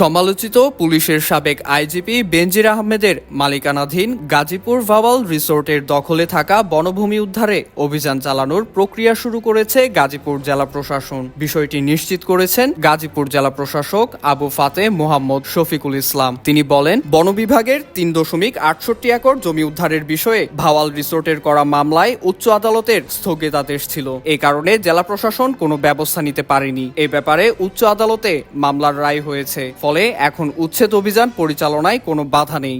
সমালোচিত পুলিশের সাবেক আইজিপি বেনজির আহমেদের মালিকানাধীন গাজীপুর ভাওয়াল রিসোর্টের দখলে থাকা বনভূমি উদ্ধারে অভিযান চালানোর প্রক্রিয়া শুরু করেছে গাজীপুর জেলা প্রশাসন। বিষয়টি নিশ্চিত করেছেন গাজীপুর জেলা প্রশাসক আবু ফাতে মোহাম্মদ শফিকুল ইসলাম। তিনি বলেন বন বিভাগের তিন দশমিক আটষট্টি একর জমি উদ্ধারের বিষয়ে ভাওয়াল রিসোর্টের করা মামলায় উচ্চ আদালতের স্থগিতাদেশ ছিল। এ কারণে জেলা প্রশাসন কোনো ব্যবস্থা নিতে পারেনি। এ ব্যাপারে উচ্চ আদালতে মামলার রায় হয়েছে। ফলে এখন উচ্ছেদ অভিযান পরিচালনায় কোনো বাধা নেই।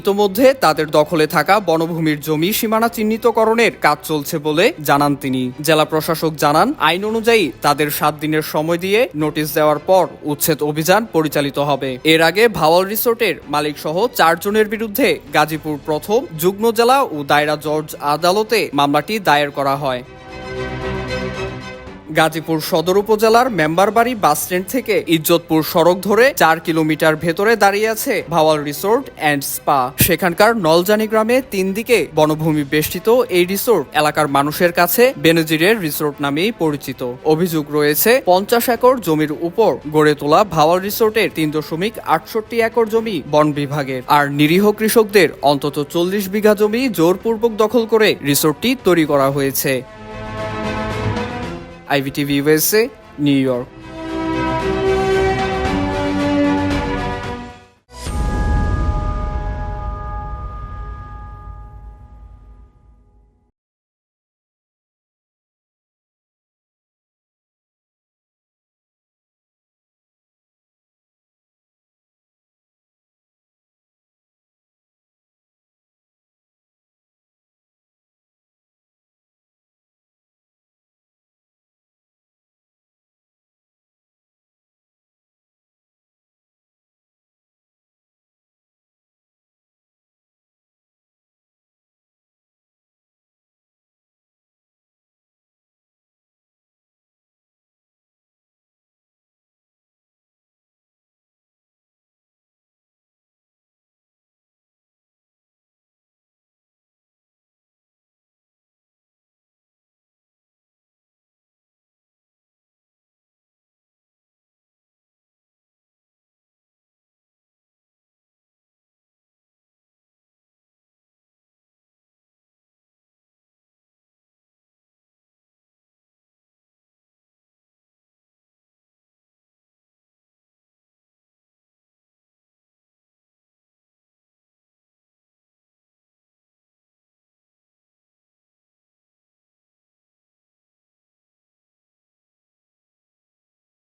ইতোমধ্যে তাদের দখলে থাকা বনভূমির জমি সীমানা চিহ্নিতকরণের কাজ চলছে বলে জানান তিনি। জেলা প্রশাসক জানান, আইন অনুযায়ী তাদের সাত দিনের সময় দিয়ে নোটিশ দেওয়ার পর উচ্ছেদ অভিযান পরিচালিত হবে। এর আগে ভাওয়াল রিসোর্টের মালিক সহ চারজনের বিরুদ্ধে গাজীপুর প্রথম, যুগ্ম জেলা ও দায়রা জর্জ আদালতে মামলাটি দায়ের করা হয়। গাজীপুর সদর উপজেলার মেম্বারবাড়ি বাস স্ট্যান্ড থেকে ইজ্জতপুর সড়ক ধরে চার কিলোমিটার ভেতরে দাঁড়িয়ে আছে ভাওয়াল রিসোর্ট অ্যান্ড স্পা। সেখানকার নলজানি গ্রামে তিন দিকে বনভূমি বেষ্টিত এই রিসোর্ট এলাকার মানুষের কাছে বেনজিরের রিসোর্ট নামেই পরিচিত। অভিযোগ রয়েছে, পঞ্চাশ একর জমির উপর গড়ে তোলা ভাওয়াল রিসোর্টের তিন দশমিক আটষট্টি একর জমি বন বিভাগের। আর নিরীহ কৃষকদের অন্তত চল্লিশ বিঘা জমি জোরপূর্বক দখল করে রিসোর্টটি তৈরি করা হয়েছে। IVTV USA New York.